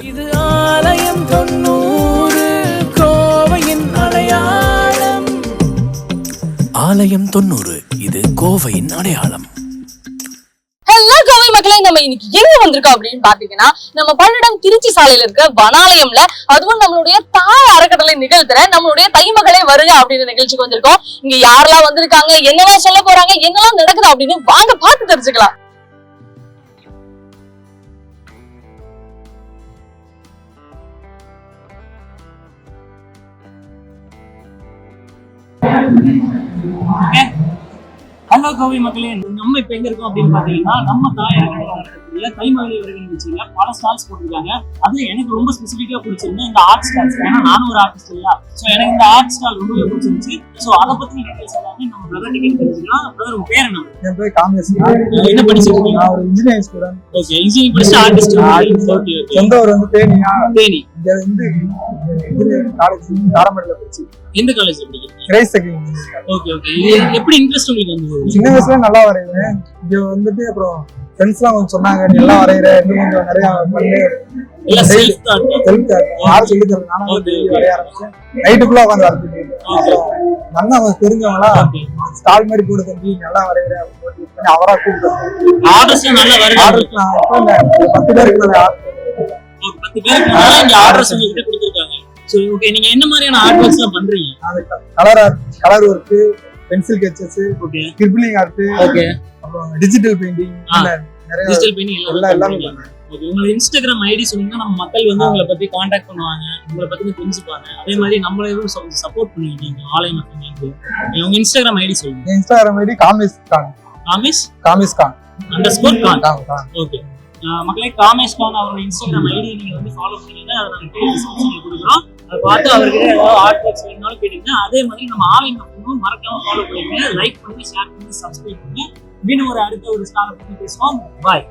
இது ஆலயம் தொண்ணூறு கோவையின் அடையாளம். ஆலயம் தொண்ணூறு இது கோவையின் அடையாளம். ஹலோ கோவை மக்களே நம்ம இன்னைக்கு எங்க வந்திருக்கோம் அப்படின்னு பாத்தீங்கன்னா நம்ம பல்லடம் திருச்சி சாலையில இருக்க வனாலயம்ல. அதுவும் நம்மளுடைய தாய் அறக்கட்டளை நிகழ்த்துற நம்மளுடைய தைமகளே வருக அப்படின்னு நிகழ்ச்சிக்கு வந்திருக்கோம். இங்க யாரெல்லாம் வந்திருக்காங்க என்னெல்லாம் சொல்ல போறாங்க என்னெல்லாம் நடக்குது அப்படின்னு வாங்க பார்த்து தெரிஞ்சுக்கலாம். ஹலோ கோவை மக்களே நம்ம இப்ப எங்க இருக்கோம் அப்படின்னு பாத்தீங்கன்னா நம்ம தாயார் நடக்கக்கூடிய தைமலை வருகை நிகழ்ச்சியில பல ஸ்டால்ஸ் போட்டிருக்காங்க. அதுல எனக்கு ரொம்ப ஸ்பெசிபிக்கா பிடிச்சிருந்து இந்த ஆர்ட் ஸ்டால்ஸ் ஏன்னா நானும் ஒரு ஆர்டிஸ்ட் இல்லையா? சோ எனக்கு இந்த ஆர்ட் ஸ்டால் ரொம்பவே பிடிச்சிருந்துச்சு. சோ அதை பத்தி டீடைல்ஸ் எல்லாமே நம்ம பிரதர் டிக்கெட் தெரிஞ்சுக்கலாம் பிரதர் உங்க பேர் என்ன? என் பேர் காமேஷ். என்ன படிச்சிருக்கீங்க? நான் ஒரு இன்ஜினியரிங் ஸ்டூடெண்ட் ஓகே இன்ஜினியரிங் படிச்சு ஆர்டிஸ்ட் ஓகே ஓகே சொந்த ஊர் வந்து தேனியா தேனி. இங்க வந்து காலேஜ் காரமேடில் படிச்சு. எந்த காலேஜ் படிக்கிறீங்க? கிரேஸ் செகண்ட் ஓகே ஓகே எப்படி இன்ட்ரெஸ்ட் உங்களுக்கு வந்து சின்ன வயசுல நல்லா வரைவேன். இங்க வந்துட்டு அப்புறம் ஃப்ரெண்ட்ஸ்லாம் கொஞ்சம் சொன்னாங்க நீ எல்லாம் வரைகிற இன்னும் கொஞ்சம் நிறைய பண்ணு. யாரும் சொல்லி தரல. நானும். வரைய ஆரம்பிச்சேன். நைட்டுக்குள்ள உட்காந்து வரைஞ்சிட்டு அப்புறம் நல்லா தெரிஞ்சவங்களா. ஸ்டால் மாதிரி போடு தம்பி நல்லா வரைகிற அவரா கூப்பிட்டு ஆர்டர்ஸ் நல்லா வருது ஆர்டருக்கு நான் பத்து பேருக்கு மேலே ஒரு பத்து பேருக்கு மேல இங்க ஆர்டர்ஸ் உங்ககிட்ட கொடுத்துருக்காங்க. சோ ஓகே நீங்க என்ன மாதிரியான ஆர்ட் ஒர்க்ஸ் எல்லாம் பண்றீங்க? அது colour colour work pencil sketches okay scribbling art okay அப்புறம் டிஜிட்டல் பெயிண்டிங் டிஜிட்டல் பெயிண்டிங் எல்லாம் ஓகே உங்க இன்ஸ்டாகிராம் ஐடி சொன்னீங்கன்னா நம்ம மக்கள் வந்து உங்களை பத்தி காண்டாக்ட் பண்ணுவாங்க. உங்களை பத்தி தெரிஞ்சுப்பாங்க அதே மாதிரி நம்மள எதுவும் சப்போர்ட் பண்ணுவீங்க நீங்க ஆலயம் உங்க இன்ஸ்டாகிராம் ஐடி சொல்லுங்க. Instagram ID Kamesh Khan. Kamesh Kamesh Khan. Underscore Khan okay மக்களே காமேஷ் கான் அவரோட இன்ஸ்டாகிராம் ஐடி நீங்க வந்து ஃபாலோ பண்ணீங்கன்னா அதை நாங்க கீழே டிஸ்கிரிப்ஷன்ல கொடுக்குறோம். அதை பார்த்து அவர்கிட்ட ஏதாவது ஆர்ட் ஒர்க்ஸ் வேணும்னாலும் கேட்டீங்க அதே மாதிரி நம்ம ஆலயம் மக்களும் மறக்காம ஃபாலோ பண்ணிக்கங்க. லைக் பண்ணி ஷேர் பண்ணி சப்ஸ்கிரைப் பண்ணி மீண்டும் ஒரு அடுத்த ஒரு ஸ்டாலை பத்தி பேசுவோம். பாய்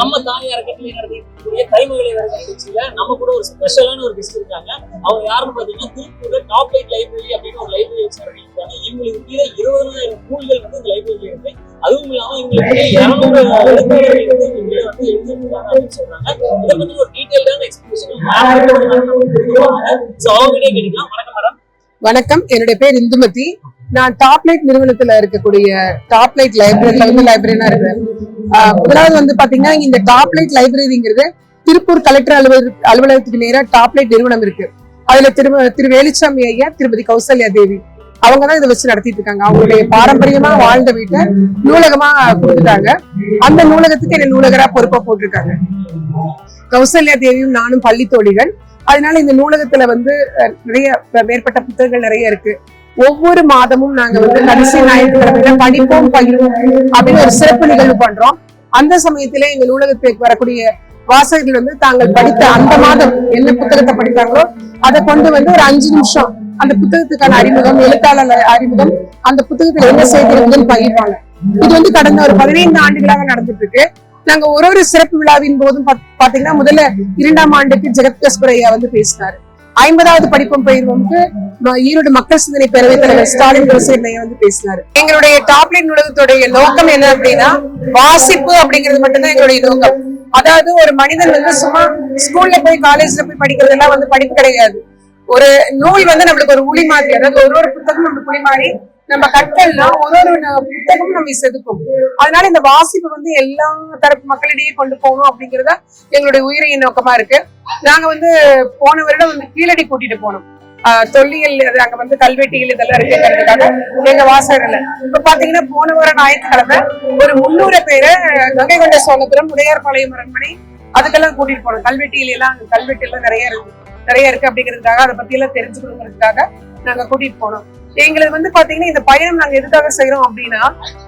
நம்ம தாய் அறக்கட்டளை நடத்திக்கூடிய கைமகளை வர நிகழ்ச்சியில நம்ம கூட ஒரு ஸ்பெஷலான ஒரு கெஸ்ட் இருக்காங்க. அவங்க யாருன்னு பாத்தீங்கன்னா திருப்பூர்ல டாப் லைட் லைப்ரரி அப்படின்னு ஒரு லைப்ரரி வச்சு நடத்திருக்காங்க இவங்களுக்கு கீழே இருபதாயிரம் நூல்கள் வந்து இந்த லைப்ரரியில இருக்கு. அதுவும் இல்லாம இவங்களுக்கு இருநூறு இதை பத்தி ஒரு எக்ஸ்பிளேஷன் வணக்கம் என்னுடைய பேர் இந்துமதி. நான் டாப்லைட் நிறுவனத்துல இருக்கக்கூடிய டாப்லைட் லைப்ரரியில வந்து லைப்ரரினா இருக்கிறேன். ஆஹ் முதலாவது வந்து பாத்தீங்கன்னா இந்த டாப்லைட் லைப்ரரிங்கிறது திருப்பூர் கலெக்டர் அலுவலக அலுவலகத்துக்கு நேரா டாப்லைட் நிறுவனம் இருக்கு. அதுல திரு திரு வேலுச்சாமி ஐயா திருமதி கௌசல்யா தேவி. அவங்க தான் இதை வச்சு நடத்திட்டு இருக்காங்க. அவங்களுடைய பாரம்பரியமா வாழ்ந்த வீட்டை நூலகமா கொடுத்துட்டாங்க. அந்த நூலகத்துக்கு என்ன நூலகரா பொறுப்பை போட்டிருக்காங்க. கௌசல்யா தேவியும் நானும் பள்ளி தோழிகள். அதனால இந்த நூலகத்துல வந்து நிறைய மேற்பட்ட புத்தகங்கள் நிறைய இருக்கு. ஒவ்வொரு மாதமும் நாங்க வந்து கடைசி ஞாயிற்றுக்கிழமையில படிப்போம் பகிர்வோம் அப்படின்னு ஒரு சிறப்பு நிகழ்வு பண்றோம். அந்த சமயத்துல எங்க நூலகத்துக்கு வரக்கூடிய வாசகர்கள் வந்து தாங்கள் படித்த அந்த மாதம் என்ன புத்தகத்தை படித்தாங்களோ அதை கொண்டு வந்து ஒரு அஞ்சு நிமிஷம் அந்த புத்தகத்துக்கான அறிமுகம் எழுத்தாளர் அறிமுகம் அந்த புத்தகத்துல என்ன செய்தி பகிர்வாங்க. இது வந்து கடந்த ஒரு பதினைந்து ஆண்டுகளாக நடந்துட்டு இருக்கு நாங்க ஒரு ஒரு சிறப்பு விழாவின் போதும் பாத்தீங்கன்னா முதல்ல இரண்டாம் ஆண்டுக்கு ஜெகத் கஸ்பர் வந்து பேசினாரு. ஐம்பதாவது படிப்பும் பயிர்வம்க்கு ஈரோடு மக்கள் சிந்தனை பேரவைத் தலைவர் ஸ்டாலின் குலசேகரன் வந்து பேசினாரு. எங்களுடைய டாப்லைன் நூலகத்துடைய நோக்கம் என்ன அப்படின்னா வாசிப்பு அப்படிங்கிறது மட்டும்தான் எங்களுடைய நோக்கம். அதாவது ஒரு மனிதன் வந்து சும்மா ஸ்கூல்ல போய் காலேஜ்ல போய் படிக்கிறதெல்லாம் வந்து படிப்பு கிடையாது. ஒரு நூல் வந்து நம்மளுக்கு ஒரு உளி மாதிரி அதாவது ஒரு ஒரு புத்தகம் நம்மளுக்கு உளி மாதிரி நம்ம கற்கள்னா ஒரு ஒரு புத்தகமும் நம்ம செதுக்கும். அதனால இந்த வாசிப்பு வந்து எல்லா தரப்பு மக்களிடையே கொண்டு போகணும் அப்படிங்கறத எங்களுடைய உயிரின் நோக்கமா இருக்கு. நாங்க வந்து போன வருடம் வந்து கீழடி கூட்டிட்டு போனோம். தொல்லியல் அது அங்க வந்து கல்வெட்டியல் இதெல்லாம் இருக்குங்கிறதுக்காக எங்க வாசகர்ல. இப்ப பாத்தீங்கன்னா போன வாரம் ஞாயிற்றுக்கிழமை ஒரு முன்னூறு பேரை கங்கை கொண்ட சோழபுரம் உடையார்பாளையம் அரண்மனை அதுக்கெல்லாம் கூட்டிட்டு போனோம். கல்வெட்டியல் எல்லாம் அங்க கல்வெட்டு எல்லாம் நிறைய இருக்கு. நிறைய இருக்கு அப்படிங்கிறதுக்காக அதை பத்தி எல்லாம் தெரிஞ்சுக்கணுங்கிறதுக்காக நாங்க கூட்டிட்டு போனோம். எங்களுக்கு வந்து பாத்தீங்கன்னா இந்த பயணம் நாங்க எதுக்காக செய்யறோம் அப்படின்னா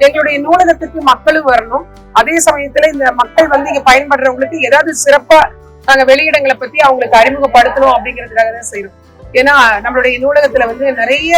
எங்களுடைய நூலகத்துக்கு மக்களும் வரணும். அதே சமயத்துல இந்த மக்கள் வந்து இங்க பயன்படுறவங்களுக்கு ஏதாவது சிறப்பா நாங்க வெளியிடங்களை பத்தி அவங்களுக்கு அறிமுகப்படுத்தணும் அப்படிங்கிறதுக்காக தான் செய்யறோம் ஏன்னா நம்மளுடைய நூலகத்துல வந்து நிறைய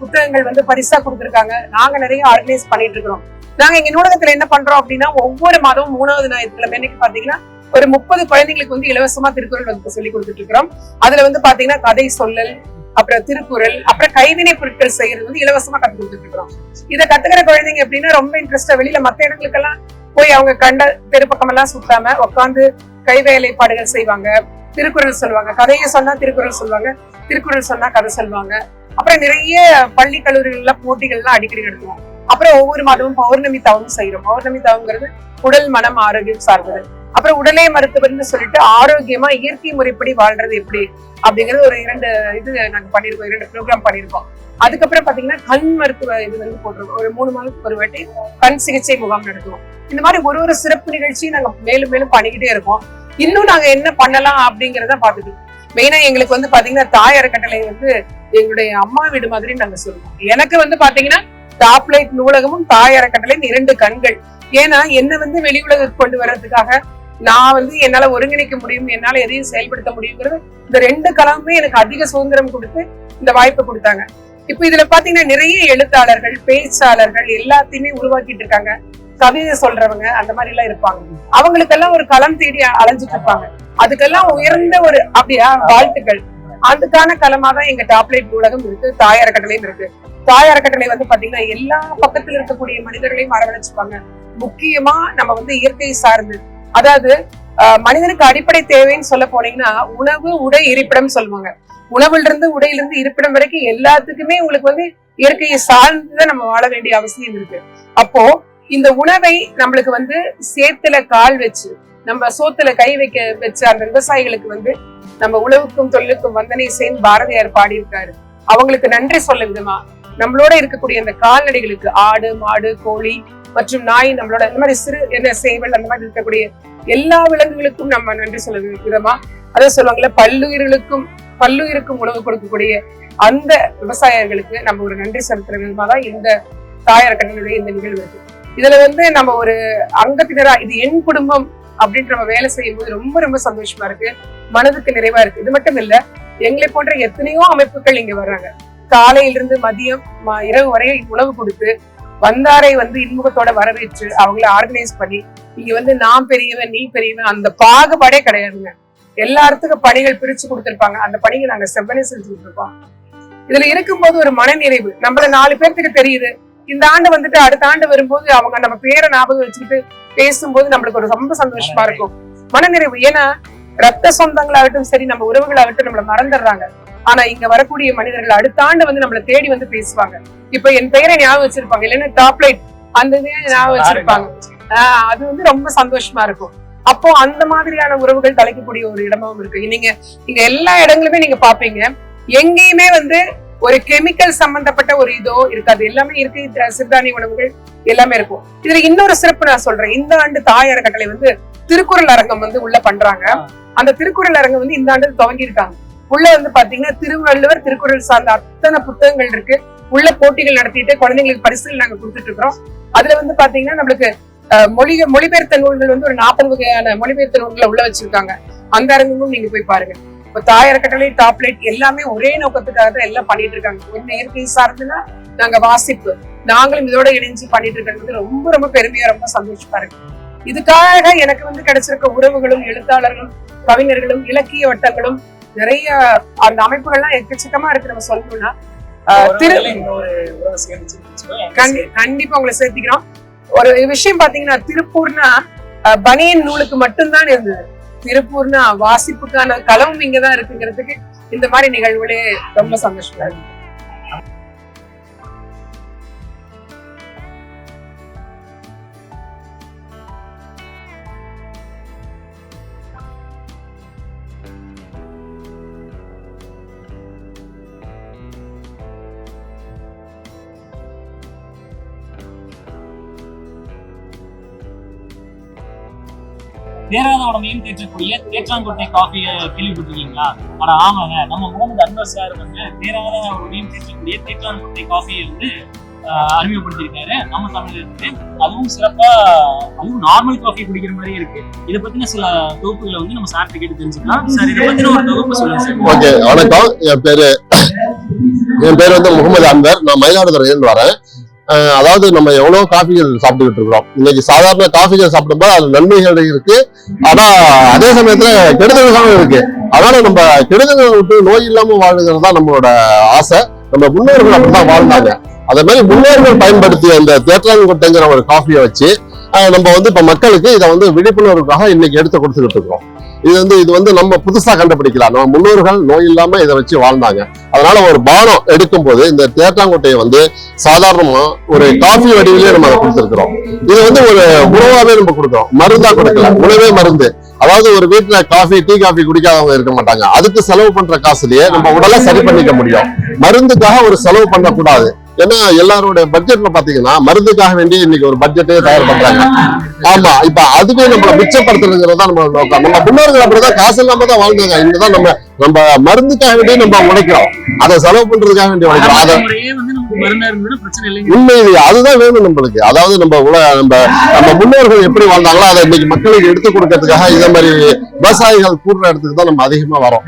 புத்தகங்கள் வந்து பரிசா கொடுத்துருக்காங்க. நாங்க நிறைய ஆர்கனைஸ் பண்ணிட்டு இருக்கிறோம். நாங்க எங்க நூலகத்துல என்ன பண்றோம் அப்படின்னா ஒவ்வொரு மாதமும் மூணாவது ஞாயிற்றுக்கிழமை அன்னைக்கு பாத்தீங்கன்னா ஒரு முப்பது குழந்தைங்களுக்கு வந்து இலவசமா திருக்குறள் வந்து சொல்லி கொடுத்துட்டு இருக்கிறோம். அதுல வந்து பாத்தீங்கன்னா கதை சொல்லல் அப்புறம் திருக்குறள் அப்புறம் கைவினை பொருட்கள் செய்யறது வந்து இலவசமா கத்து கொடுத்துட்டு இருக்கிறோம். இதை கத்துக்கிற குழந்தைங்க அப்படின்னா ரொம்ப இன்ட்ரெஸ்டா வெளியில மத்த இடங்களுக்கெல்லாம் போய் அவங்க கண்ட தெரு பக்கம் எல்லாம் சுத்தாம உட்காந்து கைவேலைப்பாடுகள் செய்வாங்க. திருக்குறள் சொல்லுவாங்க. கதையை சொன்னா திருக்குறள் சொல்லுவாங்க. திருக்குறள் சொன்னா கதை சொல்லுவாங்க. அப்புறம் நிறைய பள்ளி கல்லூரிகள்ல போட்டிகள்லாம் அடிக்கடி நடத்துவோம் அப்புறம் ஒவ்வொரு மாதமும் பௌர்ணமி தவம் செய்யறோம் பௌர்ணமி தவங்கிறது உடல் மனம் ஆரோக்கியம் சார்ந்தது. அப்புறம் உடலே மருத்துவர்னு சொல்லிட்டு ஆரோக்கியமா இயற்கை முறைப்படி வாழ்றது எப்படி? அப்படிங்கறது ஒரு இரண்டு இது நாங்க பண்ணிருக்கோம் இரண்டு ப்ரோக்ராம் பண்ணிருக்கோம் அதுக்கப்புறம் பாத்தீங்கன்னா கண் மருத்துவ இது வந்து போட்டிருக்கோம். ஒரு மூணு மாதத்துக்கு ஒரு வாட்டி கண் சிகிச்சை முகாம் நடத்துவோம். இந்த மாதிரி ஒரு ஒரு சிறப்பு நிகழ்ச்சியும் நாங்க மேலும் மேலும் பண்ணிக்கிட்டே இருக்கோம். இன்னும் நாங்க என்ன பண்ணலாம் அப்படிங்கறத பாத்துட்டு மெயினா எங்களுக்கு வந்து பாத்தீங்கன்னா தாய் அறக்கட்டளை வந்து எங்களுடைய அம்மா வீடு மாதிரி நாங்க சொல்லுவோம். எனக்கு வந்து பாத்தீங்கன்னா டாப்லைட் நூலகமும் தாய் அறக்கட்டளை இரண்டு கண்கள். ஏன்னா என்ன வந்து வெளி உலகத்துக்கு கொண்டு வர்றதுக்காக நான் வந்து என்னால ஒருங்கிணைக்க முடியும் என்னால எதையும் செயல்படுத்த முடியுங்கிறது இந்த ரெண்டு களமுமே எனக்கு அதிக சுதந்திரம் கொடுத்து இந்த வாய்ப்பை கொடுத்தாங்க. இப்ப இதுல பாத்தீங்கன்னா நிறைய எழுத்தாளர்கள் பேச்சாளர்கள் எல்லாத்தையுமே உருவாக்கிட்டு இருக்காங்க. கவிதை சொல்றவங்க அந்த மாதிரி எல்லாம் இருப்பாங்க. அவங்களுக்கெல்லாம் ஒரு களம் தேடி அலைஞ்சிட்டு இருப்பாங்க. அதுக்கெல்லாம் உயர்ந்த ஒரு அப்படியா வாழ்த்துக்கள். அதுக்கான களமா தான் எங்க டாப்லைட் நூலகம் இருக்கு தாய் அறக்கட்டளையும் இருக்கு. தாய் அறக்கட்டளை வந்து பாத்தீங்கன்னா எல்லா பக்கத்துல இருக்கக்கூடிய மனிதர்களையும் அரவணைச்சுப்பாங்க. முக்கியமா நம்ம வந்து இயற்கை சார்ந்து. அதாவது மனிதனுக்கு அடிப்படை தேவைன்னு சொல்ல போனீங்கன்னா உணவு உடை இருப்பிடம் சொல்லுவாங்க. உணவுல இருந்து உடையில இருந்து இருப்பிடம் வரைக்கும் எல்லாத்துக்குமே உங்களுக்கு வந்து இயற்கையை சார்ந்துதான் நம்ம வாழ வேண்டிய அவசியம் இருக்கு. அப்போ இந்த உணவை நம்மளுக்கு வந்து சேத்துல கால் வச்சு நம்ம சோத்துல கை வைக்க வச்ச அந்த விவசாயிகளுக்கு வந்து நம்ம உழவுக்கும் தொழிலுக்கும் வந்தனை சேர்ந்து பாரதியார் பாடியிருக்காரு. அவங்களுக்கு நன்றி சொல்ல விதமா நம்மளோட இருக்கக்கூடிய அந்த கால்நடைகளுக்கு ஆடு மாடு கோழி மற்றும் நாய் நம்மளோட இந்த மாதிரி சிறு என்ன சேவல் அந்த மாதிரி இருக்கக்கூடிய எல்லா விலங்குகளுக்கும் நம்ம நன்றி சொல்ல விதமா அதை சொல்லுவாங்கல்ல பல்லுயிர்களுக்கும் பல்லுயிருக்கும் உணவு கொடுக்கக்கூடிய அந்த விவசாயிகளுக்கு நம்ம ஒரு நன்றி செலுத்துற விதமா தான் இந்த தாயார் கட்டளையுடைய இந்த நிகழ்வு இருக்கு. இதுல வந்து நம்ம ஒரு அங்கத்தினரா இது என் குடும்பம் அப்படின்ற நம்ம வேலை செய்யும் போது ரொம்ப ரொம்ப சந்தோஷமா இருக்கு. மனதுக்கு நிறைவா இருக்கு. இது மட்டும் இல்ல எங்களை போன்ற எத்தனையோ அமைப்புகள் இங்க வர்றாங்க. காலையிலிருந்து மதியம் இரவு வரை உணவு கொடுத்து வந்தாரை வந்து இன்முகத்தோட வரவேற்று அவங்கள ஆர்கனைஸ் பண்ணி இங்க வந்து நான் பெரியவன் நீ பெரியவன் அந்த பாகுபாடே கிடையாதுங்க. எல்லாத்துக்கும் பணிகள் பிரிச்சு கொடுத்துருப்பாங்க. அந்த பணியை நாங்க செவ்வனே செஞ்சுட்டு இருக்கோம் இதுல இருக்கும்போது ஒரு மனநிறைவு. நம்மள நாலு பேர்த்துக்கு தெரியுது. இந்த ஆண்டு வந்துட்டு அடுத்த ஆண்டு வரும்போது அவங்க நம்ம பேரை ஞாபகம் வச்சுக்கிட்டு பேசும்போது நம்மளுக்கு ஒரு ரொம்ப சந்தோஷமா இருக்கும். மனநிறைவு. ஏன்னா ரத்த சொந்தங்களாகட்டும் சரி நம்ம உறவுகளாகட்டும் நம்மள மறந்துடுறாங்க. ஆனா இங்க வரக்கூடிய மனிதர்கள் அடுத்த ஆண்டு வந்து நம்மள தேடி வந்து பேசுவாங்க. இப்ப என் பெயரை ஞாபகம் வச்சிருப்பாங்க. இல்லைன்னா டாப்லைட் அந்த ஞாபகம் வச்சிருப்பாங்க. ஆஹ் அது வந்து ரொம்ப சந்தோஷமா இருக்கும். அப்போ அந்த மாதிரியான உறவுகள் தலைக்கக்கூடிய ஒரு இடமாவும் இருக்கு. நீங்க இங்க எல்லா இடங்களுமே நீங்க பாப்பீங்க. எங்கேயுமே வந்து ஒரு கெமிக்கல் சம்பந்தப்பட்ட ஒரு இதோ இருக்காது. எல்லாமே இருக்கு. சிறுதானிய உணவுகள் எல்லாமே இருக்கும். இதுல இன்னொரு சிறப்பு நான் சொல்றேன். இந்த ஆண்டு தாய் அறக்கட்டளை வந்து திருக்குறள் அரங்கம் வந்து உள்ள பண்றாங்க. அந்த திருக்குறள் அரங்கம் வந்து இந்த ஆண்டு துவங்கி இருக்காங்க உள்ள வந்து பாத்தீங்கன்னா திருவள்ளுவர் திருக்குறள் சார்ந்த அத்தனை புத்தகங்கள் இருக்கு. உள்ள போட்டிகள் நடத்திட்டு குழந்தைங்களுக்கு பரிசுகள் நாங்க கொடுத்துட்டு இருக்கிறோம். அதுல வந்து பாத்தீங்கன்னா நம்மளுக்கு மொழிக மொழி மொழிபெயர்த்த நூல்கள் வந்து ஒரு நாற்பது வகையான மொழிபெயர்த்த நூல்களை உள்ள வச்சிருக்காங்க. அந்த அரங்கமும் நீங்க போய் பாருங்க. இப்ப தாயார் கட்டளை டாப்லைட் எல்லாமே ஒரே நோக்கத்துக்காக தான் எல்லாம் பண்ணிட்டு இருக்காங்க. ஒண்ணு இயற்கை சார்ந்துன்னா நாங்க வாசிப்பு. நாங்களும் இதோட இணைஞ்சு பண்ணிட்டு இருக்கிறது ரொம்ப ரொம்ப பெருமையா ரொம்ப சந்தோஷமா இருக்கு. இதுக்காக எனக்கு வந்து கிடைச்சிருக்க உறவுகளும் எழுத்தாளர்களும் கவிஞர்களும் இலக்கிய வட்டங்களும் நிறைய அந்த அமைப்புகள்லாம் எக்கச்சக்கமா இருக்கு நம்ம சொல்லணும்னா. கண்டிப்பா உங்களை சேர்த்திக்கிறோம். ஒரு விஷயம் பாத்தீங்கன்னா திருப்பூர்னா பனியன் நூலுக்கு மட்டும்தான் இருந்தது. திருப்பூர்னா வாசிப்புக்கான களமும் இங்கதான் இருக்குங்கிறதுக்கு இந்த மாதிரி நிகழ்வுகளே ரொம்ப சந்தோஷமா இருக்கு. தேராத மீன் தேற்றக்கூடிய தேற்றாங்கொட்டை காஃபியை கேள்விப்பட்டிருக்கீங்களா? ஆனா ஆமாங்க. நம்ம முகமது அன்வர் சார் வந்து தேராத உடம்பையும் தேற்றக்கூடிய தேற்றாங்கொட்டை காஃபியை வந்து அறிமுகப்படுத்தியிருக்காரு. நம்ம தமிழ்லேருந்து அதுவும் சிறப்பா அதுவும் நார்மல் காஃபி குடிக்கிற மாதிரியே இருக்கு. இதை பத்தின சில தொகுப்புகளை வந்து நம்ம சார்ட்ட கேட்டு தெரிஞ்சுக்கலாம். சார் இதை பத்தின ஒரு தொகுப்பு சொல்லுங்க சார் ஓகே வணக்கம். என் பேரு என் பேர் வந்து முகமது அன்வர். நான் மயிலாடுதுறையிலிருந்து வரேன். அதாவது நம்ம எவ்வளவு காஃபிகள் சாப்பிட்டுக்கிட்டு இருக்கிறோம். இன்னைக்கு சாதாரண காஃபிகள் சாப்பிடும்போது அது நன்மைகள் இருக்கு. ஆனா அதே சமயத்துல கெடுதல்களும் இருக்கு. அதனால நம்ம கெடுதல்களை விட்டு நோய் இல்லாம வாழுகிறது தான் நம்மளோட ஆசை. நம்ம முன்னோர்கள் அப்படிதான் வாழ்ந்தாங்க. அதே மாதிரி முன்னோர்கள் பயன்படுத்திய இந்த தேற்றாங்கொட்டைங்கிற ஒரு காஃபியை வச்சு நம்ம வந்து இப்ப மக்களுக்கு இதை வந்து விழிப்புணர்வுக்காக இன்னைக்கு எடுத்து கொடுத்துக்கிட்டு இருக்கோம் இது வந்து இது வந்து நம்ம புதுசா கண்டுபிடிக்கலாம். நம்ம முன்னோர்கள் நோய் இல்லாம இதை வச்சு வாழ்ந்தாங்க. அதனால ஒரு பானம் எடுக்கும் போது இந்த தேட்டாங்குட்டையை வந்து சாதாரணமா ஒரு காஃபி வடிவிலேயே நம்ம அதை கொடுத்துருக்கிறோம். இது வந்து ஒரு உணவாவே நம்ம கொடுக்குறோம். மருந்தா கொடுக்கல. உணவே மருந்து. அதாவது ஒரு வீட்டுல காஃபி டீ காஃபி குடிக்காதவங்க இருக்க மாட்டாங்க. அதுக்கு செலவு பண்ற காசுலயே நம்ம உடலை சரி பண்ணிக்க முடியும். மருந்துக்காக ஒரு செலவு பண்ணக்கூடாது. ஏன்னா எல்லாரோட பட்ஜெட்ல பாத்தீங்கன்னா மருந்துக்காக வேண்டி இன்னைக்கு ஒரு பட்ஜெட்டே தயார் பண்றாங்க. ஆமா இப்ப அதுவே நம்மள மிச்சப்படுத்துறதுங்கிறது நம்ம நோக்கம். நம்ம முன்னோர்கள் அப்படிதான் காசு இல்லாம தான் வாழ்ந்தாங்க. இன்னும் நம்ம நம்ம மருந்துக்காக வேண்டி நம்ம உழைக்கிறோம். அதை செலவு பண்றதுக்காக வேண்டி உழைக்கிறோம். அதை உண்மை அதுதான் வேணும் நம்மளுக்கு. அதாவது நம்ம உல நம்ம நம்ம முன்னோர்கள் எப்படி வாழ்ந்தாங்களோ அதை இன்னைக்கு மக்களுக்கு எடுத்து கொடுக்கறதுக்காக இதே மாதிரி விவசாயிகள் கூடுற இடத்துக்கு தான் நம்ம அதிகமா வரோம்.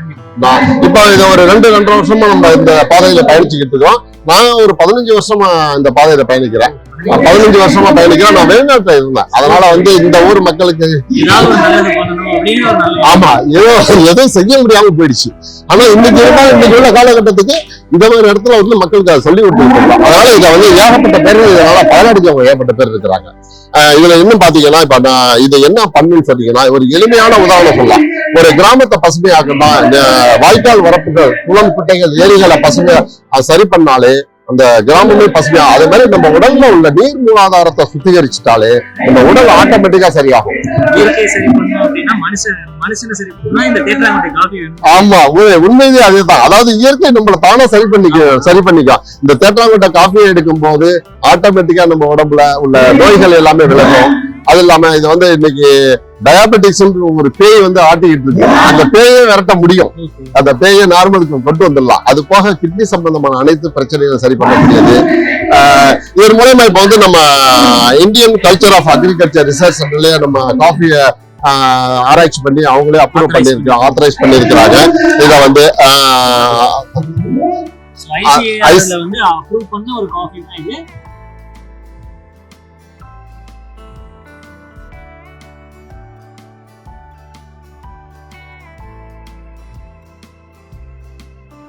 இப்போ இது ஒரு ரெண்டு ரெண்டரை வருஷமா நம்ம இந்த பாதையில பயணிச்சுக்கிட்டு இருக்கோம். நான் ஒரு பதினஞ்சு வருஷமா இந்த பாதையில பயணிக்கிறேன். பதினஞ்சு வருஷமா பயணிக்கிறேன். நான் வெளிநாட்டுல இருந்தேன். அதனால வந்து இந்த ஊர் மக்களுக்கு ஆமா ஏதோ எதுவும் செய்ய முடியாம போயிடுச்சு. ஆனா இன்னைக்கு இருந்தா இன்னைக்கு உள்ள காலகட்டத்துக்கு இந்த மாதிரி இடத்துல வந்து மக்களுக்கு அதை சொல்லி கொடுத்துருக்கோம். அதனால இதை வந்து ஏகப்பட்ட பேர் இதனால பயனடைஞ்சவங்க ஏகப்பட்ட பேர் இருக்கிறாங்க. இதுல இன்னும் பாத்தீங்கன்னா இப்ப நான் இது என்ன பண்ணுன்னு சொன்னீங்கன்னா ஒரு எளிமையான உதாரணம் சொல்லலாம். ஒரு கிராமத்தை பசுமையாக்கணும் இந்த வாய்க்கால் வரப்புகள் குளம் குட்டைகள் ஏரிகளை பசுமை அது சரி பண்ணாலே அந்த கிராமமே பசுமையா அதே மாதிரி நம்ம உடல்ல உள்ள நீர் மூலாதாரத்தை சுத்திகரிச்சுட்டாலே நம்ம உடல் ஆட்டோமேட்டிக்கா சரியாகும். ஆமா உ- உண்மையிலேயே அதேதான். அதாவது இயற்கை நம்மள தானே சரி பண்ணிக்க சரி பண்ணிக்கும். இந்த தேட்டாங்கொட்டை காஃபி எடுக்கும் போது ஆட்டோமேட்டிக்கா நம்ம உடம்புல உள்ள நோய்கள் எல்லாமே விலகும். அது இல்லாம இது வந்து இன்னைக்கு டயாபெட்டிக்ஸ் ஒரு பேய் வந்து ஆட்டிக்கிட்டு இருக்கு. அந்த பேயை விரட்ட முடியும். அந்த பேயை நார்மலுக்கு கொண்டு வந்துடலாம். அது போக கிட்னி சம்பந்தமான அனைத்து பிரச்சனைகளும் சரி பண்ண முடியாது இதன் மூலயமா இப்ப வந்து நம்ம Indian culture of agriculture research சென்டர்லயே நம்ம காஃபியை ஆராய்ச்சி பண்ணி அவங்களே அப்ரூவ் பண்ணிருக்காங்க ஆத்தரைஸ் பண்ணிருக்கிறாங்க. இதை வந்து ஐசிஏஆர்ல வந்து அப்ரூவ் பண்ண ஒரு காஃபி தான் இது.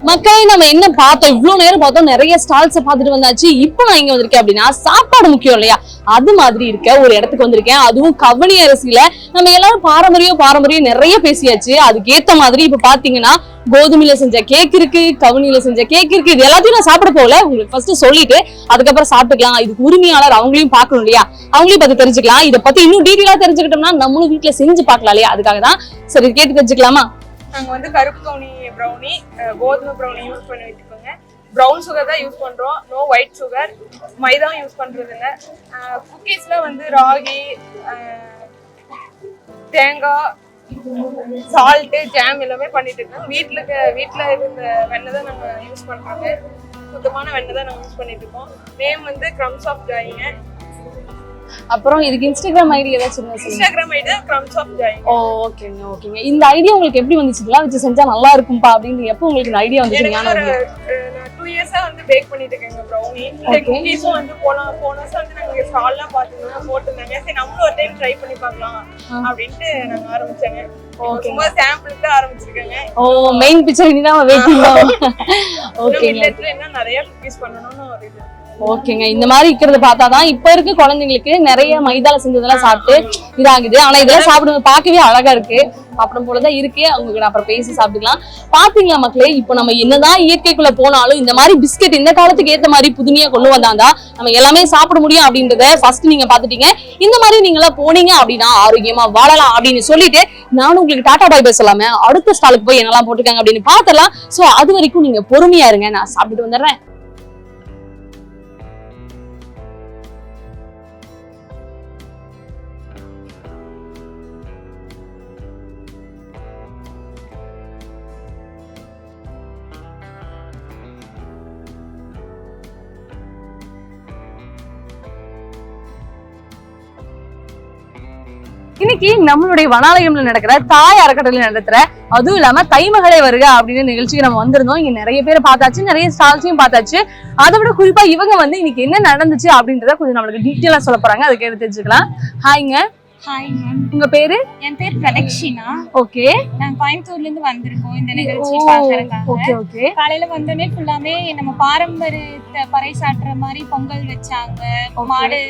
மக்களை நம்ம என்ன பார்த்தோம்? இவ்வளவு நேரம் பார்த்தோம். நிறைய ஸ்டால்ஸ் பார்த்துட்டு வந்தாச்சு. இப்போ நான் இங்க வந்திருக்கேன் அப்படின்னா சாப்பாடு முக்கியம் இல்லையா? அது மாதிரி இருக்க ஒரு இடத்துக்கு வந்திருக்கேன். அதுவும் கவனி அரிசியில நம்ம எல்லாரும் பாரம்பரியம் பாரம்பரியம் நிறைய பேசியாச்சு. அதுக்கு ஏத்த மாதிரி இப்ப பாத்தீங்கன்னா கோதுமையில செஞ்ச கேக் இருக்கு கவுனியில செஞ்ச கேக் இருக்கு. இது எல்லாத்தையும் நான் சாப்பிட போகல. உங்களுக்கு ஃபர்ஸ்ட் சொல்லிட்டு அதுக்கப்புறம் சாப்பிட்டுக்கலாம். இதுக்கு உரிமையாளர் அவங்களையும் பார்க்கணும் இல்லையா? அவங்களையும் பத்தி தெரிஞ்சுக்கலாம். இதை பத்தி இன்னும் டீட்டெயிலா தெரிஞ்சுக்கிட்டோம்னா நம்மளும் வீட்ல செஞ்சு பார்க்கலாம் இல்லையா? அதுக்காக தான் சரி கேட்டு தெரிஞ்சுக்கலாமா? நாங்கள் வந்து கருப்பு கவுனி ப்ரௌனி கோதுமை ப்ரௌனி யூஸ் பண்ணி வச்சுக்கோங்க. ப்ரௌன் சுகர் தான் யூஸ் பண்ணுறோம் நோ ஒயிட் சுகர் மைதா யூஸ் பண்ணுறது இல்லை குக்கீஸில் வந்து ராகி தேங்காய் சால்ட்டு ஜாம் எல்லாமே பண்ணிட்டு இருக்கோம். வீட்டில் வீட்டில் இருந்த வெண்ணெய் தான் நாங்கள் யூஸ் பண்ணுறோங்க சுத்தமான வெண்ணெய் தான் நாங்கள் யூஸ் பண்ணிட்டு இருக்கோம். நேம் வந்து க்ரம்ஸ் ஆஃப் ஜாயிங்க அப்புறம் இதுக்கு இன்ஸ்டாகிராம் ஐடி ஏதாச்சும் இன்ஸ்டாகிராம் ஐடி க்ரம்ஸ் ஆஃப் ஜாயிங் ஓ ஓகேங்க ஓகேங்க. இந்த ஐடியா உங்களுக்கு எப்படி வந்துச்சு இதெல்லாம் வச்சு செஞ்சா நல்லா இருக்கும்பா அப்படின்னு எப்போ உங்களுக்கு இந்த ஐடியா வந்துச்சு? நான் டூ இயர்ஸா வந்து பேக் பண்ணிட்டு இருக்கேங்க ப்ரௌனி Okay. குக்கீஸும் வந்து போன போன வருஷம் வந்து நாங்க ஸ்டால்லாம் பாத்துருந்தோம் போட்டிருந்தாங்க. சரி நம்மளும் ஒரு டைம் ட்ரை பண்ணி பார்க்கலாம். அப்படின்ட்டு நாங்க ஆரம்பிச்சேங்க. சும்மா சாம்பிளுக்கு தான் ஆரம்பிச்சிருக்கேங்க. ஓ மெயின் பிக்சர் இனிதான் வெயிட்டிங் இன்னும் ஓகேங்க மில்லட்ல என்ன நிறைய குக்கீஸ் பண்ணணும்னு ஒரு இது. ஓகேங்க. இந்த மாதிரி இருக்கிறத பார்த்தா தான் இப்ப இருக்க குழந்தைங்களுக்கு நிறைய மைதால செஞ்சதெல்லாம் சாப்பிட்டு இதாகுது. ஆனா இதெல்லாம் சாப்பிடுங்க பார்க்கவே அழகா இருக்கு. சாப்பிடும் போலதான் இருக்கு. அவங்களுக்கு நான் அப்புறம் பேசி சாப்பிட்டுக்கலாம். பாத்தீங்களா மக்களே இப்போ நம்ம என்னதான் இயற்கைக்குள்ள போனாலும் இந்த மாதிரி பிஸ்கெட் இந்த காலத்துக்கு ஏத்த மாதிரி புதுமையா கொண்டு வந்தாதான் நம்ம எல்லாமே சாப்பிட முடியும் அப்படின்றத ஃபர்ஸ்ட் நீங்க பாத்துட்டீங்க இந்த மாதிரி நீங்க எல்லாம் போனீங்க அப்படின்னா ஆரோக்கியமா வாழலாம் அப்படின்னு சொல்லிட்டு நானும் உங்களுக்கு டாடா பாய் பாய் அடுத்த ஸ்டாலுக்கு போய் என்னெல்லாம் போட்டிருக்காங்க அப்படின்னு பார்த்தலாம் சோ அது வரைக்கும் நீங்க பொறுமையா இருங்க. நான் சாப்பிட்டுட்டு வந்துடுறேன். இன்னைக்கு நம்மளுடைய வனாலயம்ல நடக்கிற தாய் அறக்கட்டளை நடத்துற அதுவும் இல்லாம தைமகளே வருக அப்படின்னு நிகழ்ச்சிக்கு நம்ம வந்திருந்தோம். இங்க நிறைய பேரை பார்த்தாச்சு நிறைய ஸ்டால்ஸையும் பார்த்தாச்சு. அதை விட குறிப்பா இவங்க வந்து இன்னைக்கு என்ன நடந்துச்சு அப்படின்றத கொஞ்சம் நம்மளுக்கு டீட்டெயிலா சொல்ல போறாங்க. அதை கேட்டு தெரிஞ்சுக்கலாம் ஹாய்ங்க ஹாய் மேம் உங்க பேரு? என் பேர் பிரதக்ஷினா. ஓகே நாங்க கோயம்புத்தூர்ல இருந்து வந்திருக்கோம் இந்த நிகழ்ச்சி பாக்குறதுக்காக காலையில வந்தோடனே ஃபுல்லாமே நம்ம பாரம்பரியத்தை பறைசாற்றுற மாதிரி பொங்கல் வச்சாங்க. மாடு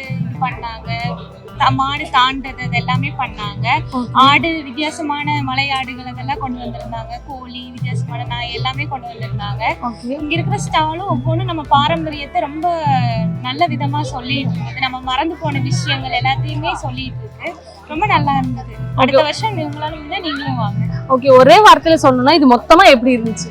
பண்ணாங்க. மாடு தாண்டது எல்லாமே பண்ணாங்க. ஆடு வித்தியாசமான மலையாடுகள் அதெல்லாம் கொண்டு வந்திருந்தாங்க. கோழி வித்தியாசமான நாய் எல்லாமே கொண்டு வந்திருந்தாங்க. இங்க இருக்கிற ஸ்டாலும் ஒவ்வொன்றும் நம்ம பாரம்பரியத்தை ரொம்ப நல்ல விதமா சொல்லிட்டு இருந்தது நம்ம மறந்து போன விஷயங்கள் எல்லாத்தையுமே சொல்லிட்டு இருக்கு ரொம்ப நல்லா இருந்தது. அடுத்த வருஷம் உங்களால நீங்களும் வாங்க. ஓகே ஒரே வார்த்தையில சொல்லணும்னா இது மொத்தமா எப்படி இருந்துச்சு?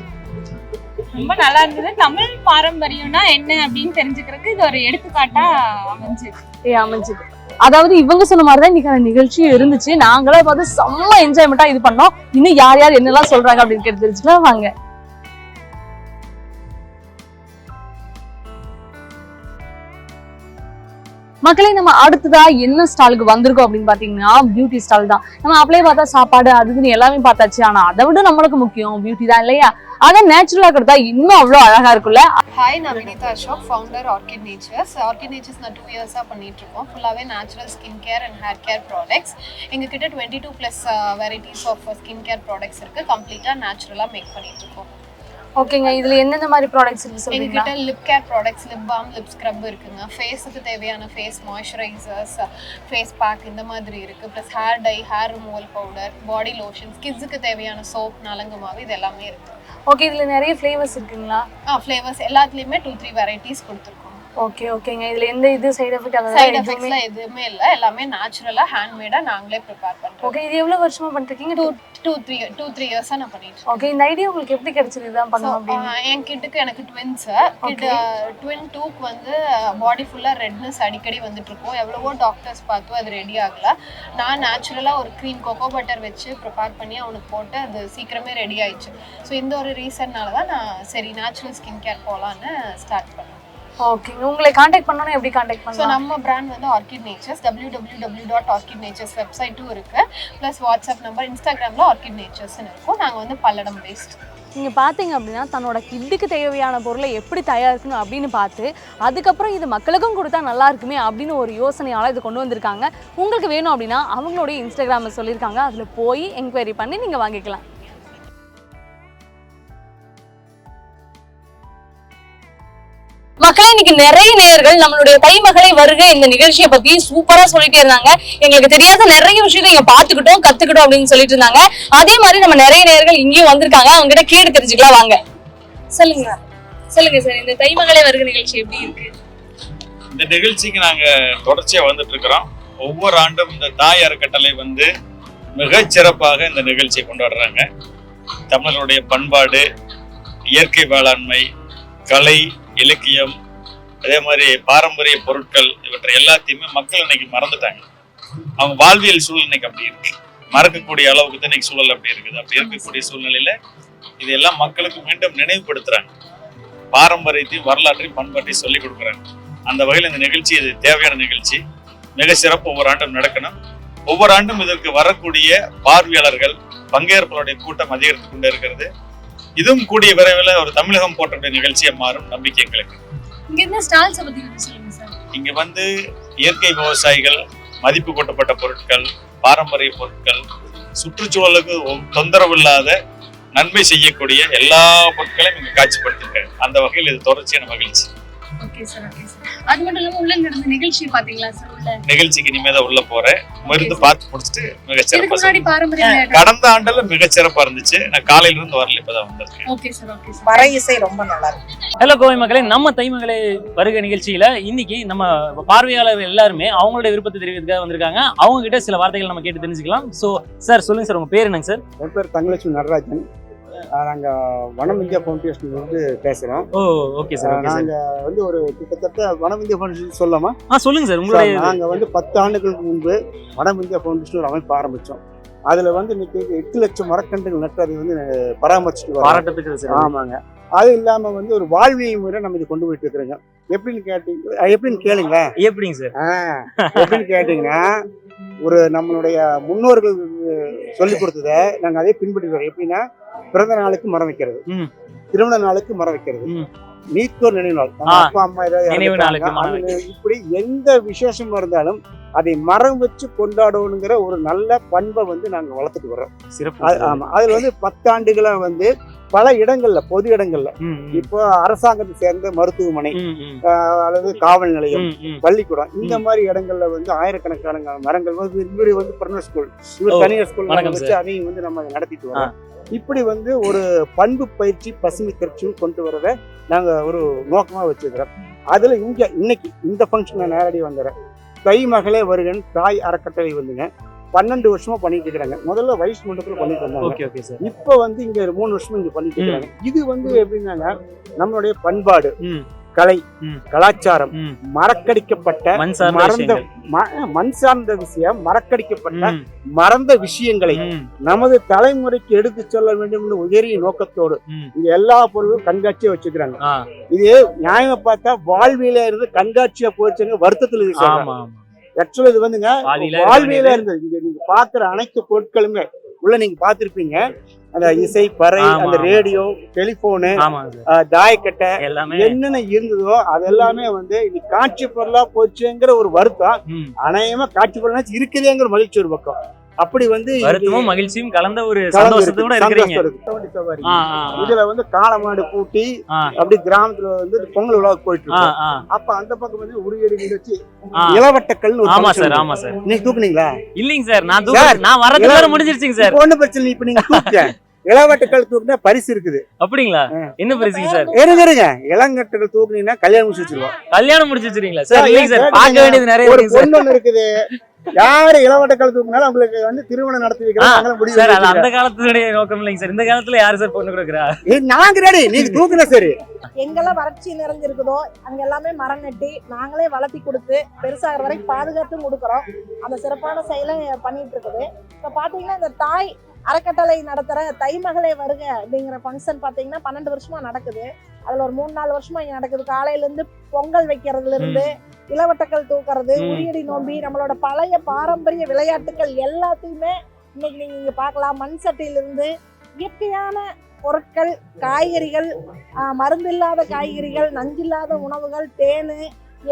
ரொம்ப நல்லா இருந்தது. தமிழ் பாரம்பரியம்னா என்ன அப்படின்னு தெரிஞ்சுக்கிறதுக்கு இது ஒரு எடுத்துக்காட்டா அமைஞ்சது. ஏ அமைஞ்சது. அதாவது இவங்க சொன்ன மாதிரி தான் இன்னைக்கான நிகழ்ச்சியும் இருந்துச்சு. நாங்களே பார்த்து செம்ம என்ஜாய்மெண்ட்டா இது பண்ணோம். இன்னும் யார் யார் என்னெல்லாம் சொல்றாங்க அப்படின்னு கேட்டு தெரிஞ்சுக்கலாம். வாங்க. மக்களே நம்ம அடுத்ததா என்ன ஸ்டாலுக்கு வந்திருக்கோம் அப்படின்னு பாத்தீங்கன்னா பியூட்டி ஸ்டால் தான். நம்ம அப்படியே பார்த்தா சாப்பாடு அதுக்குன்னு எல்லாமே பார்த்தாச்சு. ஆனா அதை விட நம்மளுக்கு முக்கியம் பியூட்டி தான் இல்லையா? அதை நேச்சுரலா கொடுத்தா இன்னும் அவ்வளவு அழகா இருக்கும்ல. ஹாய் நான் Vinitha Ashok founder orchid natures orchid natures நான் டூ இயர்ஸாக பண்ணிட்டு இருக்கோம். ஃபுல்லாகவே natural skin care and hair care products எங்ககிட்ட twenty two plus varieties of skin care products இருக்குது கம்ப்ளீட்டாக நேச்சுரலாக மேக் பண்ணிட்டு இருக்கோம். ஓகேங்க இதுல எந்தெந்த மாதிரி ப்ராடக்ட்ஸ் இருக்கு சொல்றீங்களா? எங்ககிட்ட lip care products lip balm lip scrub இருக்குங்க. ஃபேஸுக்கு தேவையான ஃபேஸ் மாய்ஸ்சரைசர்ஸ் ஃபேஸ் பேக் இந்த மாதிரி இருக்குது plus hair dye hair removal powder body lotions கிட்ஸுக்கு தேவையான சோப் நலங்கு மாவு இது எல்லாமே இருக்குது ஓகே இதுல நிறைய ஃப்ளேவர்ஸ் இருக்குங்களா? ஆ ஃப்ளேவர்ஸ் எல்லாத்துலேயுமே டூ த்ரீ வெரைட்டிஸ் கொடுத்துருக்கோம். ஓகே ஓகேங்க இதுல எந்த இது சைடு எஃபெக்ட் சைடு அதெல்லாம் எதுவுமே எஃபெக்ட்ஸ்லாம் எதுவுமே இல்லை. எல்லாமே நேச்சுரலாக ஹேண்ட்மேடாக நாங்களே ப்ரிப்பேர் பண்ணுறோம் ஓகே இது எவ்வளவு வருஷமா பண்ணிருக்கீங்க two two three two three இயர்ஸாக நான் பண்ணிட்டு ஓகே இந்த ஐடியா உங்களுக்கு எப்படி கிடைச்சது? இதான் So, பண்ணணும் அப்படின்னு. என் கிட்டுக்கு எனக்கு ட்வின்ஸு கிட் ட்வின் டூக்கு வந்து பாடி ஃபுல்லாக ரெட்னஸ் அடிக்கடி வந்துட்டு இருக்கும். எவ்வளவோ டாக்டர்ஸ் பார்த்தும் அது ரெடி ஆகல. நான் நேச்சுரலாக ஒரு க்ரீம் கோகோ பட்டர் வச்சு ப்ரிப்பேர் பண்ணி அவனுக்கு போட்டு அது சீக்கிரமே ரெடி ஆயிடுச்சு. ஸோ இந்த ஒரு ரீசன்னால தான் நான் சரி நேச்சுரல் ஸ்கின் கேர் போகலான்னு ஸ்டார்ட் பண்ணேன். ஓகேங்க உங்களை காண்டாக்ட் பண்ணனும் எப்படி காண்டாக்ட் ஸோ பண்ணலாம்? நம்ம பிராண்ட் வந்து orchid natures W W W dot orchid natures வெப்சைட்டும் இருக்கு ப்ளஸ் வாட்ஸ்அப் நம்பர் இன்ஸ்டாகிராமில் ஆர்கிட் நேச்சர்ஸ்னு இருக்கும். நாங்கள் வந்து பல்லடம் பேஸ்ட் நீங்க பாத்தீங்க அப்படின்னா தன்னோட கிட்டுக்கு தேவையான பொருளை எப்படி தயாரிக்கணும் அப்படின்னு பார்த்து அதுக்கப்புறம் இது மக்களுக்கும் கொடுத்தா நல்லா இருக்குமே அப்படின்னு ஒரு யோசனையால இது கொண்டு வந்திருக்காங்க. உங்களுக்கு வேணும் அப்படின்னா அவங்களுடைய இன்ஸ்டாகிராம சொல்லியிருக்காங்க. அதுல போய் என்கொயரி பண்ணி நீங்க வாங்கிக்கலாம். இன்னைக்கு நிறைய நேயர்கள் நம்மளுடைய தைமகளை வருக இந்த நிகழ்ச்சியை பத்தி சூப்பரா சொல்லிட்டே இருந்தாங்க. எங்களுக்கு தெரியாத நிறைய விஷயத்தை இங்க பாத்துக்கிட்டோம் கத்துக்கிட்டோம் அப்படின்னு சொல்லிட்டு இருந்தாங்க. அதே மாதிரி நம்ம நிறைய நேயர்கள் இங்கேயும் வந்திருக்காங்க. அவங்க கிட்ட கேட்டு தெரிஞ்சுக்கலாம் வாங்க. சொல்லுங்க. சொல்லுங்க சார் இந்த தைமகளை வருக நிகழ்ச்சி எப்படி இருக்கு? இந்த நிகழ்ச்சிக்கு நாங்க தொடர்ச்சியா வந்துட்டு இருக்கிறோம். ஒவ்வொரு ஆண்டும் இந்த தாய் அறக்கட்டளை வந்து மிகச் சிறப்பாக இந்த நிகழ்ச்சியை கொண்டாடுறாங்க. தமிழனுடைய பண்பாடு இயற்கை வேளாண்மை கலை இலக்கியம் அதே மாதிரி பாரம்பரிய பொருட்கள் இவற்றை எல்லாத்தையுமே மக்கள் இன்னைக்கு மறந்துட்டாங்க. அவங்க வாழ்வியல் சூழல் இன்னைக்கு அப்படி இருக்கு. மறக்கக்கூடிய அளவுக்கு தான் இன்னைக்கு சூழல் அப்படி இருக்குது. அப்படி இருக்கக்கூடிய சூழ்நிலையில இதெல்லாம் மக்களுக்கு மீண்டும் நினைவுபடுத்துறாங்க. பாரம்பரியத்தையும் வரலாற்றையும் பண்பாட்டையும் சொல்லிக் கொடுக்குறாங்க. அந்த வகையில் இந்த நிகழ்ச்சி இது தேவையான நிகழ்ச்சி. மிக சிறப்பு ஒவ்வொரு ஆண்டும் நடக்கணும். ஒவ்வொரு ஆண்டும் இதற்கு வரக்கூடிய பார்வையாளர்கள் பங்கேற்பவருடைய கூட்டம் அதிகரித்து கொண்டே இருக்கிறது. இதுவும் கூடிய விரைவில் ஒரு தமிழகம் போன்ற நிகழ்ச்சியை மாறும் நம்பிக்கை எங்களுக்கு இங்க இருந்த ஸ்டால்ஸ் பத்தி சொல்லுங்க சார். இங்க வந்து இயற்கை விவசாயிகள் மதிப்பு கூட்டப்பட்ட பொருட்கள் பாரம்பரிய பொருட்கள் சுற்றுச்சூழலுக்கு தொந்தரவு இல்லாத நன்மை செய்யக்கூடிய எல்லா பொருட்களையும் இங்க காட்சிப்படுத்திருக்காரு அந்த வகையில் இது தொடர்ச்சியான மகிழ்ச்சி. ஓகே சார் ஓகே சார் அது மட்டும் இல்லாம உள்ள நடந்த நிகழ்ச்சி பாத்தீங்களா சார் உள்ள? நிகழ்ச்சிக்கு இனிமேதான் உள்ள போறேன். மருந்து பார்த்து முடிச்சுட்டு மிக இதுக்கு சிறப்பா முன்னாடி பாரம்பரிய விளையாட்டு. கடந்த ஆண்டுல மிக சிறப்பா இருந்துச்சு. நான் காலையில இருந்து வரல இப்பதான் வந்திருக்கேன். ஓகே சார் ஓகே சார் வர இசை ரொம்ப நல்லா இருக்கு. ஹலோ கோவை மக்களே. நம்ம தைமகளே வருகை நிகழ்ச்சியில இன்னைக்கு நம்ம பார்வையாளர்கள் எல்லாருமே அவங்களுடைய விருப்பத்தை தெரிவிக்கிறதுக்காக வந்திருக்காங்க. அவங்க கிட்ட சில வார்த்தைகள் நம்ம கேட்டு தெரிஞ்சுக்கலாம். ஸோ சார் சொல்லுங்க சார் உங்க பேர் என்னங்க சார் என் பேர் தங்கலட்சுமி நடராஜன். நாங்கள் வனம் இந்தியா ஃபவுண்டேஷன் வந்து பேசுகிறோம் ஓ ஓகே சார் நாங்கள் வந்து ஒரு கிட்டத்தட்ட வனம் இந்தியா ஃபவுண்டேஷன் சொல்லலாமா? ஆ சொல்லுங்க சார் உங்களுடைய நாங்கள் வந்து பத்து ஆண்டுகளுக்கு முன்பு வனம் இந்தியா ஃபவுண்டேஷன் ஒரு அமைப்பு ஆரம்பித்தோம் அதில் வந்து இன்னைக்கு எட்டு லட்சம் மரக்கன்றுகள் நட்டு அதை வந்து பராமரிச்சுட்டு பாராட்டத்துக்கு ஆமாங்க. அது இல்லாமல் வந்து ஒரு வாழ்வியல் முறை நம்ம இது கொண்டு போயிட்டு இருக்கிறோங்க. எப்படின்னு கேட்டீங்க எப்படின்னு கேளுங்களேன். எப்படிங்க சார் எப்படின்னு கேட்டீங்கன்னா ஒரு நம்மளுடைய முன்னோர்கள் சொல்லி கொடுத்ததை நாங்கள் அதே பின்பற்றுகிறோம் எப்படின்னா பிறந்த நாளுக்கு மரம் வைக்கிறது. திருமண நாளுக்கு மரம் வைக்கிறது. நீத்தோர் நினைவு நாள். அப்பா அம்மா ஏதாவது இப்படி எந்த விசேஷமா இருந்தாலும் அதை மரம் வச்சு கொண்டாடணுங்கிற ஒரு நல்ல பண்பை வந்து நாங்க வளர்த்துட்டு வர்றோம். சிறப்பு. அது- சார். ஆமா. அதுல வந்து பத்தாண்டுகளா வந்து பல இடங்கள்ல பொது இடங்கள்ல. இப்போ அரசாங்கத்தை சேர்ந்த மருத்துவமனை அல்லது காவல் நிலையம். பள்ளிக்கூடம் இந்த மாதிரி இடங்கள்ல வந்து ஆயிரக்கணக்கான மரங்கள் வந்து இவரு வந்து பிரைவேட் ஸ்கூல் இவர் தனியார் ஸ்கூல் வச்சு அதையும் வந்து நம்ம நடத்திட்டு வரோம் இப்படி வந்து ஒரு பண்பு பயிற்சி பசுமை திருச்சியும் கொண்டு வரதை நாங்க ஒரு நோக்கமா வச்சிருக்கிறோம். அதுல இங்க இன்னைக்கு இந்த ஃபங்க்ஷன் நேரடி வந்துடுறேன் தை மகளே வருகன் தாய் அறக்கட்டளை வந்துங்க. பன்னெண்டு வருஷமா பண்ணிட்டு இருக்கிறாங்க. முதல்ல வயசு மண்டபத்தில் பண்ணிட்டு இருந்தாங்க ஓகே ஓகே சார். இப்போ வந்து இங்க மூணு வருஷமா இங்க பண்ணிட்டு இருக்காங்க இது வந்து எப்படின்னாங்க நம்மளுடைய பண்பாடு. கலை. கலாச்சாரம். மறக்கடிக்கப்பட்ட மறந்த மண் சார்ந்த விஷயம் மறக்கடிக்கப்பட்ட மறந்த விஷயங்களை நமது தலைமுறைக்கு எடுத்து சொல்ல வேண்டும் உயரிய நோக்கத்தோடு. இங்க எல்லா பொருளும் கண்காட்சியா வச்சுக்கிறாங்க இது நியாயமா பார்த்தா வாழ்வியல இருந்து கண்காட்சியா போச்சுங்க வருத்தத்துல ஆமா ஆக்சுவலா இது வந்துங்க வாழ்வியலா இருக்க. இருந்தது இங்க நீங்க பாக்குற அனைத்து பொருட்களுமே உள்ள நீங்க பாத்திருப்பீங்க அந்த இசை பறை அந்த. ரேடியோ டெலிபோனு தாயக்கட்டை எல்லாமே என்னென்ன இருந்ததோ அது எல்லாமே வந்து இன்னைக்கு காட்சி பொருளா போச்சுங்கிற ஒரு வருத்தம். அநேகமா காட்சி பொருளா இருக்குதேங்கிற மகிழ்ச்சி ஒரு பக்கம் அப்படி வந்து வருத்தமும் மகிழ்ச்சியும் கலந்த ஒரு சந்தோஷத்தோட இருக்கு. இருக்கிறீங்க. இதுல வந்து காளமாடு பூட்டி ஆ. அப்படி கிராமத்துல வந்து பொங்கல் விழா போயிட்டு இருக்கோம். அப்ப அந்த பக்கம் வந்து உரியடி நிகழ்ச்சி ஆ. இளவட்டக்கல் ஆமா சார் ஆமா சார். நீங்க தூக்குனீங்களா? இல்லைங்க சார் நான் தூக்க நான் வரதுக்கு வேற முடிஞ்சிருச்சுங்க சார். ஒண்ணும் பிரச்சனை இப்ப நீங்க தூக்க இளவட்டக்கல் தூக்குனா பரிசு இருக்குது. அப்படிங்களா? என்ன பரிசுங்க சார்? இருங்க இருங்க. இளங்கட்டக்கல் தூக்குனீங்கன்னா கல்யாணம் முடிச்சு வச்சிருவோம். கல்யாணம் முடிச்சு வச்சிருக்கீங்களா சார் இல்லைங்க சார் பார்க்க வேண்டியது நிறைய ஒரு பொண்ணு ஒண்ணு இருக்குது. யாரு இளவட்டக்கல் தூக்குனாலும் உங்களுக்கு வந்து திருமணம் நடத்தி முடிவு சார். அந்த காலத்துடைய நோக்கம் இல்லைங்க சார். இந்த காலத்துல யாரு சார் பொண்ணு கொடுக்குறா? நாங்க ரெடி. நீங்க தூக்குன சரி. எங்கெல்லாம் வறட்சி நிறைஞ்சிருக்குதோ அங்க எல்லாமே மரம் நட்டி நாங்களே வளர்த்தி கொடுத்து பெருசாகிற வரைக்கும் பாதுகாத்தும் கொடுக்குறோம். அந்த சிறப்பான செயலை பண்ணிட்டு இருக்குது. இப்போ பார்த்தீங்கன்னா இந்த தாய் அறக்கட்டளை நடத்துகிற தைமகளே வருக அப்படிங்கிற ஃபங்க்ஷன் பார்த்தீங்கன்னா பன்னெண்டு வருஷமா நடக்குது. அதில் ஒரு மூணு நாலு வருஷமா இங்கே நடக்குது. காலையிலேருந்து பொங்கல் வைக்கிறதுல இருந்து இளவட்டக்கல் தூக்குறது. உரியடி நோம்பி நம்மளோட பழைய பாரம்பரிய விளையாட்டுகள் எல்லாத்தையுமே இன்னைக்கு நீங்க இங்க பார்க்கலாம். மண் சட்டியிலிருந்து இயற்கையான பொருட்கள் காய்கறிகள் மருந்தில்லாத காய்கறிகள் நஞ்சில்லாத உணவுகள் தேனு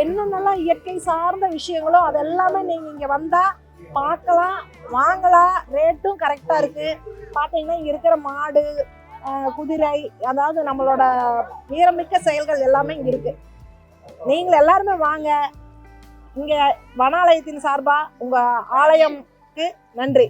என்னென்னலாம் இயற்கை சார்ந்த விஷயங்களோ அதெல்லாமே நீங்க இங்க வந்தா பார்க்கலாம். வாங்கலாம். ரேட்டும் கரெக்டா இருக்கு. பார்த்தீங்கன்னா இங்க இருக்கிற மாடு குதிரை அதாவது நம்மளோட வீரமிக்க செயல்கள் எல்லாமே இங்கே இருக்கு. நீங்கள் எல்லாருமே வாங்க. இங்கே வனாலயத்தின் சார்பாக உங்கள் ஆலயம்க்கு நன்றி.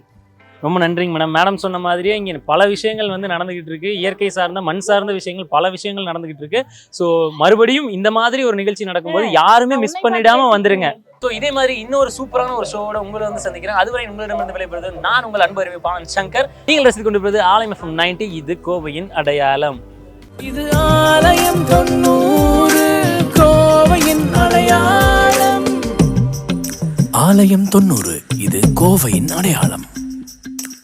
ரொம்ப நன்றிங்க மேடம் மேடம் சொன்ன மாதிரியே இங்கே பல விஷயங்கள் வந்து நடந்துகிட்டு இருக்கு. இயற்கை சார்ந்த மண் சார்ந்த விஷயங்கள் பல விஷயங்கள் நடந்துகிட்டு இருக்கு. ஸோ மறுபடியும் இந்த மாதிரி ஒரு நிகழ்ச்சி நடக்கும்போது யாருமே மிஸ் பண்ணிடாம வந்துருங்க. ஸோ இதே மாதிரி இன்னொரு சூப்பரான ஒரு ஷோவோட உங்களை வந்து சந்திக்கிறேன். அதுவரை உங்களிடமிருந்து விடைபெறுவது நான் உங்கள் அன்பு அறிவிப்பாளன் சங்கர். நீங்கள் ரசித்துக் கொண்டிருப்பது ஆலயம் எஃப்எம் நைன்டி. இது கோவையின் அடையாளம். இது ஆலயம் தொண்ணூறு கோவையின் அடையாளம். ஆலயம் தொண்ணூறு. இது கோவையின் அடையாளம்.